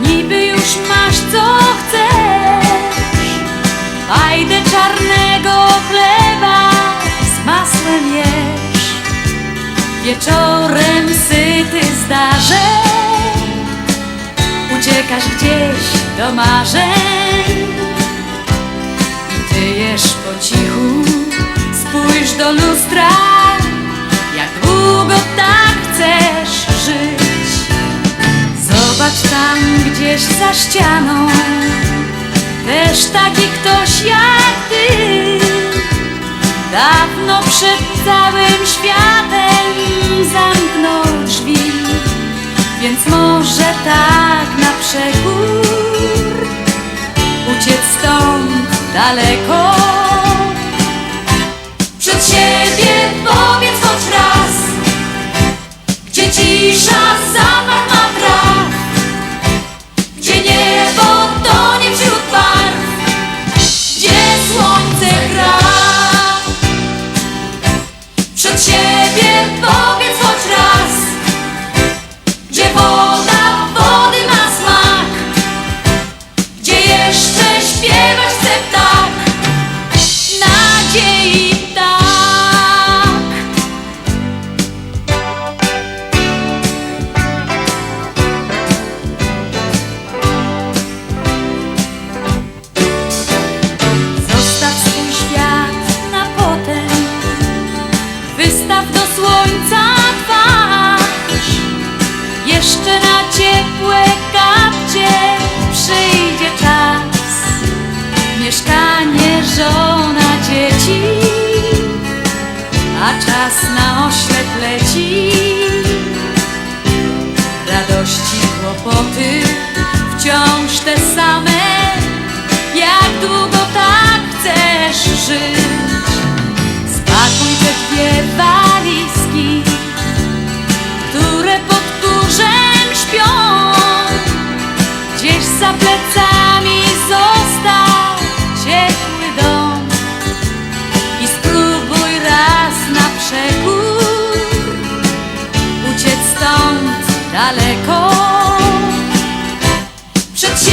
Niby już masz co chcesz. Fajdę czarnego chleba z masłem jesz. Wieczorem syty zdarzeń Uciekasz gdzieś do marzeń. Ty jesz po cichu Spójrz do lustra gdzieś za ścianą. Też taki ktoś jak ty. Dawno przed całym światem zamknął drzwi. Więc może tak na przekór Uciec stąd daleko Przed siebie słońca twarz. Jeszcze na ciepłe kapcie przyjdzie czas. Mieszkanie, żona, dzieci A czas na oślep Radości, kłopoty za plecami został ciepły dom. I spróbuj raz na przekór Uciec stąd daleko. Przed